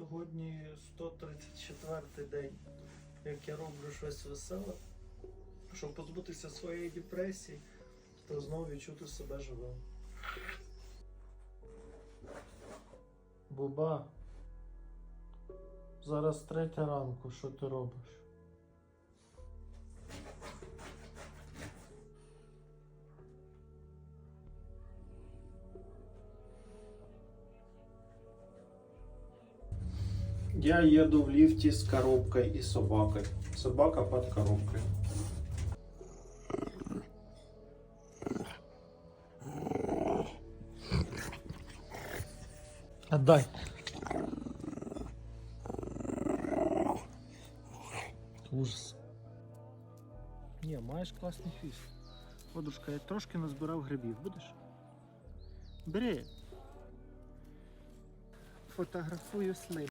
Сьогодні 134 день, як я роблю щось веселе, щоб позбутися своєї депресії та знову відчути себе живим. Буба, зараз третя ранку, що ти робиш? Я еду в лифте с коробкой и собакой. Собака под коробкой. Отдай. Ужас. Ні, маєш класний фіс. Подушка, я трошки назбирав грибів. Будеш? Бери. Фотографую слив.